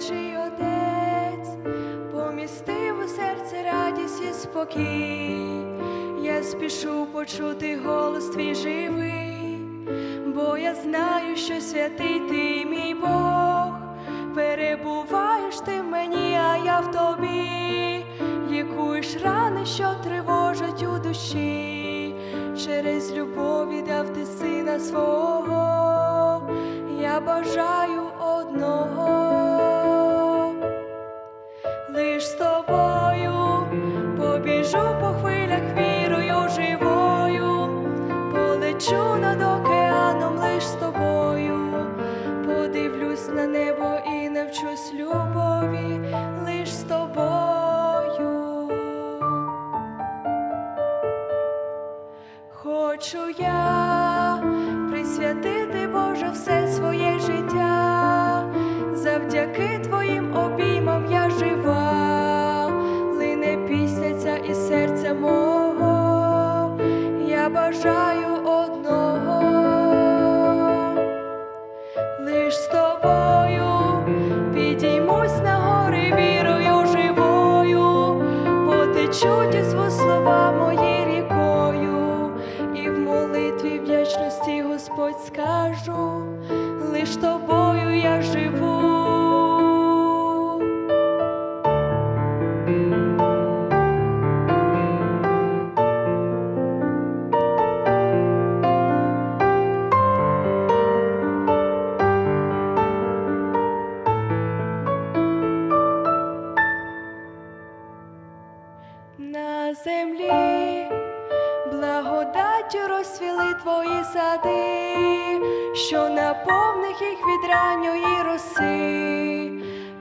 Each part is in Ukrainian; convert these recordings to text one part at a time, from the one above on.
Отчий Отець помістив у серце радість і спокій, я спішу почути голос твій живий, бо я знаю, що святий ти мій Бог, перебуваєш ти в мені, а я в тобі, лікуєш рани, що тривожать у душі, через любові, дав ти сина свого, я бажаю одного. Побіжу по хвилях вірою живою, полечу над океаном лиш з тобою, подивлюсь на небо і навчусь любові лиш з тобою. Хочу я присвятити, Боже, все своє життя, завдяки Твоїм обіймам потечуть із слова мої рікою, і в молитві вдячності Господь скажу, лиш тобою я живу. На землі. Благодаттю розцвіли твої сади, що наповних їх від ранньої роси,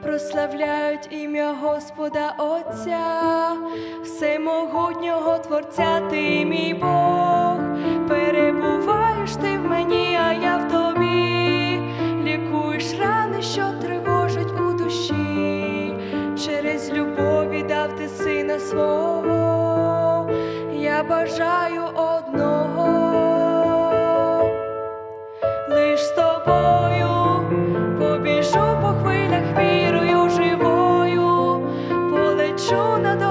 прославляють ім'я Господа Отця, всемогутнього Творця, ти мій Бог, перебуваєш ти в мені, а я в тобі, лікуєш рани, що тривожать у душі, через любов віддав ти сина свого, бажаю одного, лиш з тобою побіжу по хвилях, вірою живою, полечу на дорогу.